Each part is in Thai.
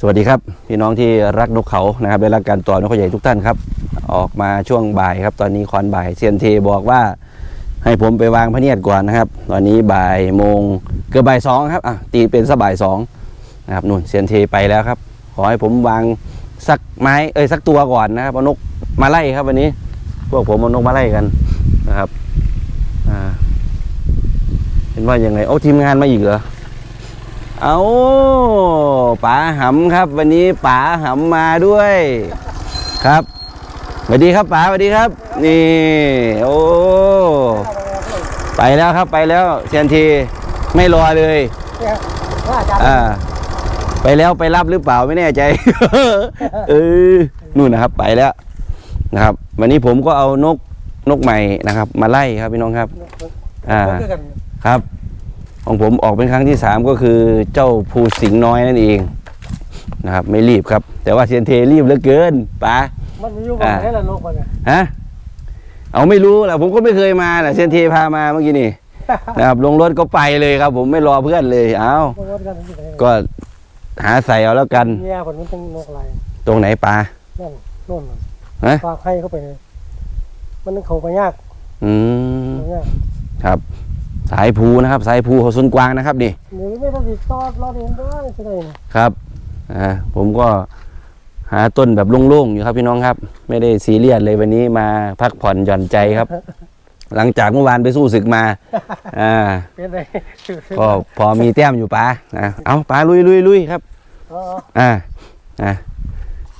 สวัสดีครับ พี่น้องที่รักนกเขานะครับได้รักการต่อนกเขาใหญ่ทุกท่านครับ ออกมาช่วงบ่ายครับ ตอนนี้คอนบ่ายเซียนเทบอกว่าให้ผมไปวางพระเนียดก่อนนะครับ ตอนนี้บ่ายโมงเกือบบ่ายสองครับอะตีเป็นสบ่ายสองนะครับนู่นเซียนเทไปแล้วครับ ขอให้ผมวางสักไม้เอ้ยสักตัวก่อนนะครับเอานกมาไล่ครับวันนี้ พวกผมเอานกมาไล่กันนะครับอ่าเห็นว่ายังไงโอ้ทีมงานมาอีกเหรอ เอาป๋าหำครับ วันนี้ป๋าหำมาด้วยครับสวัสดีครับป๋าสวัสดีครับ นี่ โอ้ไปแล้วครับไปแล้วเซียนทีไม่รอเลยว่าอาจารย์อ่าไปแล้วไปรับหรือเปล่าไม่แน่ใจ เออนู่นนะครับไปแล้วนะครับ วันนี้ผมก็เอานกนกใหม่นะครับ มาไล่ครับพี่น้องครับ อ่าคนด้วยกันครับ ของผมออกเป็นครั้งที่สามก็คือเจ้าภูสิงห์น้อยนั่นเองนะครับไม่รีบครับ แต่ว่าเซียนเทรีบเหลือเกินป๋ามันมีอยู่บ่ไหนละนกมันเนี่ยฮะเอาไม่รู้แหละผมก็ไม่เคยมาแหละเซียนเทพามาเมื่อกี้นี่นะครับลงรถก็ไปเลยครับ ผมไม่รอเพื่อนเลยเอามันว่ากันที่ไหนก็หาใส่เอาแล้วกันเมียผลมันเป็นนกอะไรตรงไหนป๋านั่นโน่นมันฮะฝากให้เข้าไปเลยมันเข้าไปยาก อืมเข้ายากครับ สายภูนะครับ สายภูเขาซุนกวางนะครับนี่หรือไม่ต้องติดต่อรอเรียนได้ใช่ไหมเนี่ยครับอ่าผมก็หาต้นแบบโล่งๆอยู่ครับพี่น้องครับ ไม่ได้ซีเรียสเลยวันนี้มาพักผ่อนหย่อนใจครับ หลังจากเมื่อวานไปสู้ศึกมาอ่าเป็นไรก็พอมีแต้มอยู่ป้าอะเอาป้าลุยลุยลุยครับอ๋ออ่าอ่า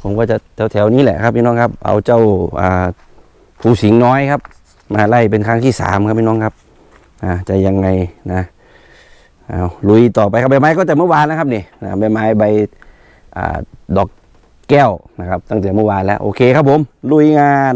ผมก็จะแถวแถวๆนี้แหละครับพี่น้องครับ เอาเจ้าอ่าภูสิงห์น้อยครับ มาไล่เป็นครั้งที่สามครับพี่น้องครับ อ่าจะยังไงนะเอาลุยต่อไปครับใบไม้ก็แต่เมื่อวานนะครับนี่นะใบไม้ใบอดอกแก้วนะครับ ตั้งแต่เมื่อวานแล้ว โอเคครับผม ลุยงาน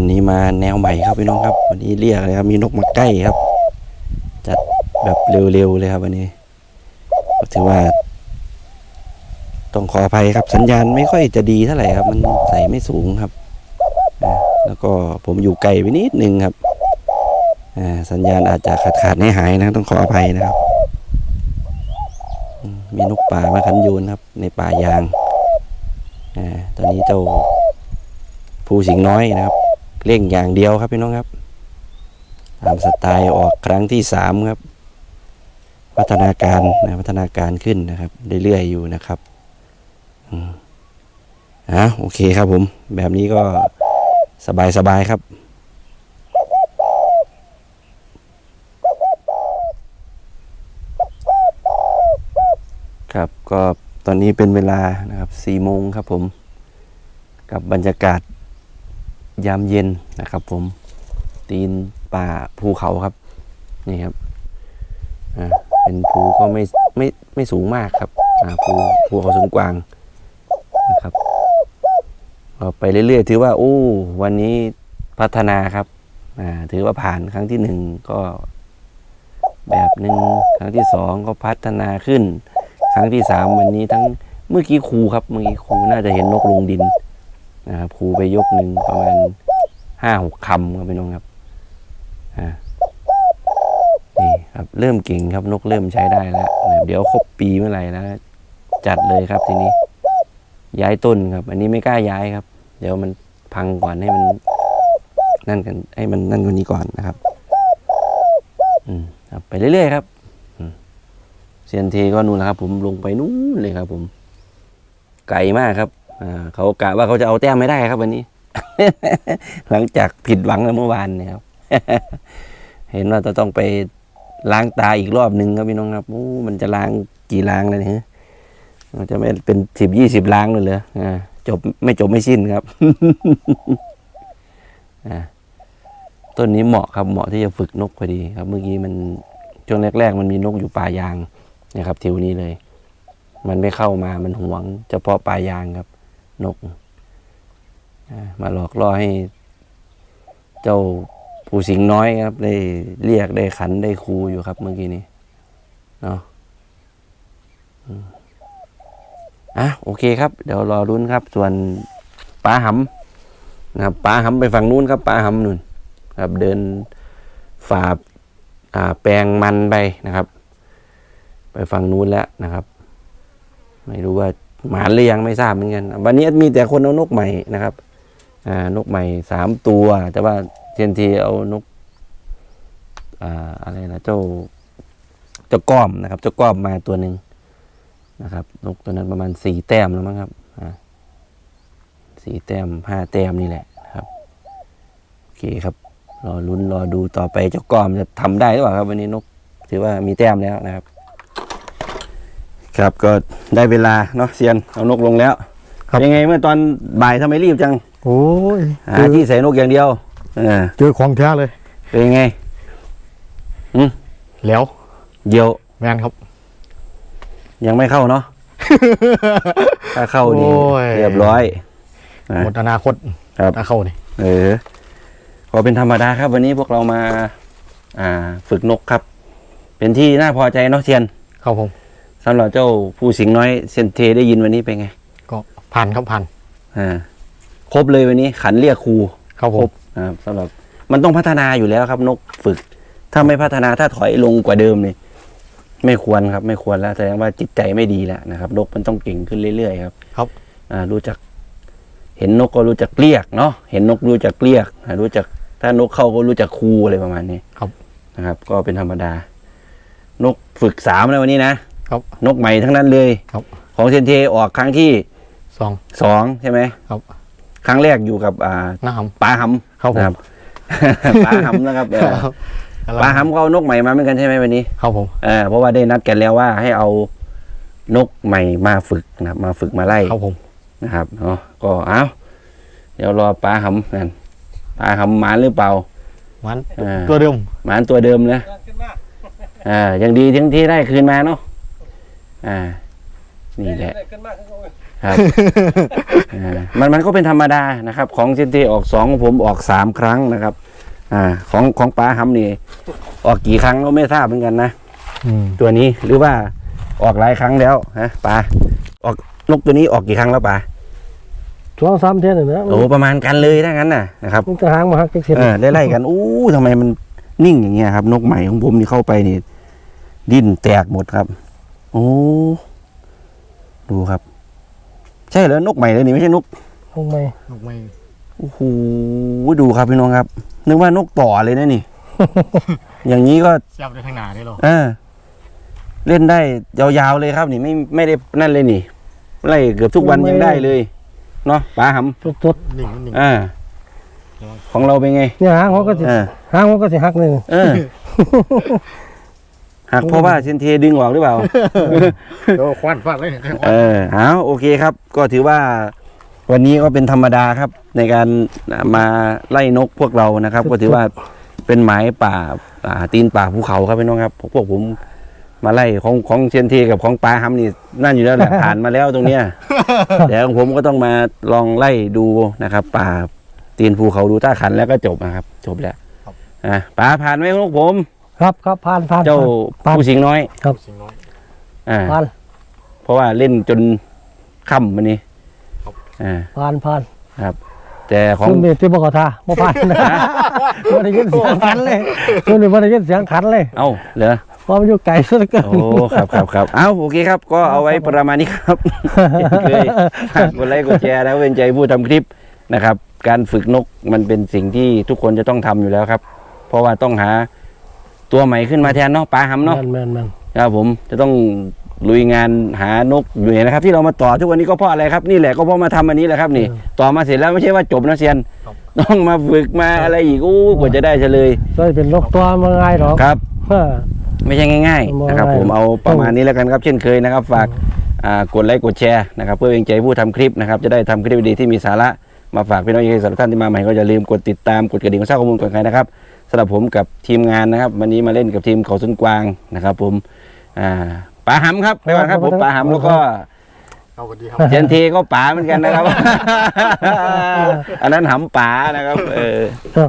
วันนี้มาแนวใหม่ครับพี่น้องครับ วันนี้เรียกเลยครับ มีนกมาใกล้ครับ จัดแบบเร็วๆเลยครับ วันนี้ก็ถือว่า ต้องขออภัยครับ สัญญาณไม่ค่อยจะดีเท่าไหร่ครับ มันใส่ไม่สูงครับแล้วก็ผมอยู่ไกลไปนิดนึงครับสัญญาณอาจจะขาดขาดๆหายนะต้องขออภัยนะครับ มีนกป่ามาขันโยนครับ ในป่ายางอ่าตอนนี้เจ้าภูสิงน้อยนะครับ เร่งอย่างเดียวครับพี่น้องครับตามสไตล์ออกครั้งที่สามครับพัฒนาการนะพัฒนาการขึ้นนะครับเรื่อยๆอยู่นะครับอะโอเคครับผม แบบนี้ก็สบายๆครับ ครับก็ตอนนี้เป็นเวลานะครับสี่โมงครับผม กับบรรยากาศ ยามเย็นนะครับ ผมตีนป่าภูเขาครับ นี่ครับอ่าเป็นภูก็ไม่ไม่ไม่สูงมากครับอ่าภูภูเขาสูงกวางนะครับก็ไปเรื่อยๆ ถือว่าโอ้วันนี้พัฒนาครับอ่าถือว่าผ่านครั้งที่หนึ่งก็แบบหนึ่งครั้งที่สองก็พัฒนาขึ้น ครั้งที่สามวันนี้ทั้งเมื่อกี้ครูครับเมื่อกี้ครูน่าจะเห็นนกลงดิน นะครับครูไปยกหนึ่งประมาณห้าหกคำครับพี่น้องครับอ่านี่ครับเริ่มเก่งครับนกเริ่มใช้ได้แล้วนะเดี๋ยวครบปีเมื่อไหร่นะจัดเลยครับทีนี้ ย้ายต้นครับ อันนี้ไม่กล้าย้ายครับ เดี๋ยวมันพังก่อนให้มันนั่นกันให้มันนั่นกว่านี้ก่อนนะครับ อืมครับไปเรื่อยๆครับเซียนเทก็นู่นแหละครับ ผมลงไปนู่นเลยครับ ผม ไกลมากครับ เขากะว่าเขาจะเอาแต้มไม่ได้ครับวันนี้ หลังจากผิดหวังเมื่อวานเนี่ยครับ เห็นว่าจะต้องไปล้างตาอีกรอบหนึ่งครับพี่น้องครับโอ้มันจะล้างกี่ล้างเลยเนี่ยมันจะไม่เป็นสิบยี่สิบล้างเลยเหรออ่าจบไม่จบไม่สิ้นครับต้นนี้เหมาะครับเหมาะที่จะฝึกนกพอดีครับ เมื่อกี้มันช่วงแรก ๆ มันมีนกอยู่ป่ายางนะครับทิวนี้เลย มันไม่เข้ามามันหวงเฉพาะป่ายางครับ นก มาหลอกล่อให้เจ้าผู้สิงน้อยครับ ได้เรียกได้ขันได้ครูอยู่ครับ เมื่อกี้นี้เนาะอะโอเคครับ เดี๋ยวรอรุ้นครับ ส่วนป้าหำนะครับป้าหำไปฝั่งนู้นครับป้าหำนู่นครับเดินฝ่าอ่าแปลงมันไปนะครับ ไปฝั่งนู้นแล้วนะครับ ไม่รู้ว่า หมานหรือยังไม่ทราบเหมือนกัน วันนี้มีแต่คนเอานกใหม่นะครับ อ่านกใหม่สามตัว แต่ว่าเทียนทีเอานก อ่าอะไรนะเจ้าเจ้าก้อมนะครับเจ้าก้อมมาตัวหนึ่งนะครับ นกตัวนั้นประมาณสี่แต้มแล้วมั้งครับอ่าสี่แต้มห้าแต้มนี่แหละนะครับโอเคครับรอลุ้นรอดูต่อไปเจ้าก้อมจะทำได้หรือเปล่าครับ วันนี้นกถือว่ามีแต้มแล้วนะครับ ครับก็ได้เวลาเนาะเซียนเอานกลงแล้วครับ ยังไงเมื่อตอนบ่ายทำไมรีบจังโอ้ยหาเจอที่ใส่นกอย่างเดียวเออเจอของแท้เลยเป็นไงแล้วเดียวแมนครับ ยังไม่เข้าเนาะถ้าเข้านี่โอ้ย เรียบร้อยอะหมดอนาคตครับ ถ้าเข้านี่เออก็เป็นธรรมดาครับวันนี้พวกเรามา อ่า ฝึกนกครับ เป็นที่น่าพอใจเนาะเซียน เข้าผมสำหรับเจ้าผู้สิงห์น้อยเซยนเทได้ยินวันนี้เป็นไงก็ผ่านครับผ่านอ่าครบเลยวันนี้ขันเรียกครูเข้าผครมบนะครับสำหรับมันต้องพัฒนาอยู่แล้วครับนกฝึก ถ้าไม่พัฒนาถ้าถอยลงกว่าเดิมนี่ไม่ควรครับ ไม่ควรแล้วแสดงว่าจิตใจไม่ดีแล้วนะครับนกมันต้องเก่งขึ้นเรื่อยๆครับ ครับ อ่า รู้จัก เห็นนกก็รู้จักเรียกเนาะเห็นนกรู้จักเรียกอ่ารู้จัก ถ้านกเข้าก็รู้จักครูอะไรประมาณนี้ครับ นะครับ ก็เป็นธรรมดา นกฝึกสามแล้ววันนี้นะ ครับนกใหม่ทั้งนั้นเลยครับ ของเซนเทออกครั้งที่สองสองใช่ไหมครับ ครั้งแรกอยู่กับอ่าหน้าหปลาหำำเข้าผมนะครับปลาหำนะครับเออครับปลาหำก็เอานกใหม่มาเหมือนกันใช่ไหมวันนี้เข้าผมเออเพราะว่าได้นัดกันแล้วว่าให้เอานกใหม่มาฝึกนะครับ มาฝึกมาไล่เข้าผมนะครับเนาะก็เอาเดี๋ยวรอปลาหำกันปลาหำหมานหรือเปล่ามันอ่าตัวเดิมหมานตัวเดิมนะขึ้นมาอ่ายังดีที่ที่ได้คืนมาเนาะ อ่า นี่แหละขึ้นมาขึ้นมาครับอ่ามันมันก็เป็นธรรมดานะครับ ของเซนเทออกสองของผมออกสามครั้งนะครับ อ่า ของของป้าหำนี่ ออกกี่ครั้งก็ไม่ทราบเหมือนกันนะอืมตัวนี้หรือว่าออกหลายครั้งแล้วฮะป้าออกนกตัวนี้ออกกี่ครั้งแล้วป้าสองสามเท่านั้นนะโอ้ประมาณกันเลยถ้างั้นน่ะนะครับมันจะหางมาหักจักเส้นเออได้ไล่กันอู้ทำไมมันนิ่งอย่างเงี้ยครับ นกใหม่ของผมนี่เข้าไปนี่ ดิ้นแตกหมดครับ โอ้ดูครับ ใช่เหรอนกใหม่เลยนี่ไม่ใช่นกลงไม่นกไม่โอ้โหดูครับพี่น้องครับ นึกว่านกต่อเลยนะนี่ อย่างนี้ก็เสียบได้ข้างหน้าได้หรอเออเล่นได้ยาวๆเลยครับ นี่ไม่ไม่ได้นั่นเลยนี่ไล่เกือบทุกวันยังได้เลยเนาะป๋าหสดหนึ่งหนึ่งำอ่าของเราเป็นไงๆเนี่ยหางเขาก็สิเออหางเขาก็สิหักเลยเออ หักเพราะว่าเซนเทดึงออกหรือเปล่าเดี๋ยวควันฟาดเลยเนี่ยเออเอาโอเคครับ ก็ถือว่าวันนี้ก็เป็นธรรมดาครับ ในการมาไล่นกพวกเรานะครับ ก็ถือว่าเป็นหมายป่าอ่าตีนป่าภูเขาครับพี่น้องครับพวกผมมาไล่ของของเชนเทกับของปลาฮัมนี่นั่นอยู่แล้วแหละผ่านมาแล้วตรงเนี้ยแต่ของผมก็ต้องมาลองไล่ดูนะครับ ป่าตีนภูเขาดูต้าขันแล้วก็จบนะครับ จบแล้วอะป่าผ่านไหมลูกผม ครับครับผ่านผ่านเจ้าผ่านผู้สิงห์น้อยสิ่งน้อยอ่าผ่านเพราะว่าเล่นจนค่ำวันนี้ครับอ่าผ่านผ่านแต่ของซุ่มนี่ที่บ่ก็ท่าบ่ผ่านบ่ได้ยินเสียงขันเลยซุ่มนี่บ่ได้ยินเสียงขันเลย เอ้าเหรอเพราะมันอยู่ไกลซะเหลือเกินโอ้ครับครับครับเอ้าโอเคครับ ก็เอาไว้ประมาณนี้ครับเคยฝากกดไลค์กดแชร์แล้วเป็นใจผู้ทำคลิปนะครับ การฝึกนกมันเป็นสิ่งที่ทุกคนจะต้องทำอยู่แล้วครับ เพราะว่าต้องหา ตัวใหม่ขึ้นมาแทนเนาะปลาหำเนาะแม่นแม่นแม่นเนะครับผมจะต้องลุยงานหานกอยู่เนี่ยนะครับ ที่เรามาต่อทุกวันนี้ก็เพราะอะไรครับนี่แหละก็เพราะมาทำอันนี้แหละครับนี่ ต่อมาเสร็จแล้วไม่ใช่ว่าจบนะเซียน ต้องมาฝึกมาอะไรอีกอู้กว่าจะได้เฉลยจะเป็นนกตัวมาง่ายหรอกครับเออไม่ใช่ง่ายๆนะครับไม่ผมเอาประมาณนี้แล้วกันครับเช่นเคยนะครับ ฝากอ่ากดไลค์กดแชร์นะครับเพื่อเป็นใจผู้ทำคลิปนะครับจะได้ทำคลิปดีๆที่มีสาระมาฝากพี่น้องยังสำหรับท่านที่มาใหม่ก็อย่าลืมกดติดตามกดกระดิ่งทราบข้อมูลก่อนใครนะครับ สำหรับผมกับทีมงานนะครับ วันนี้มาเล่นกับทีมเขาสุนกวางนะครับ ผมอ่าป๋าหำครับไปก่อนครับผมป๋าหำแล้วก็เอากันดีครับเจนทีก็ป๋าเหมือนกันนะครับ อันนั้นหำป๋านะครับ เออเออ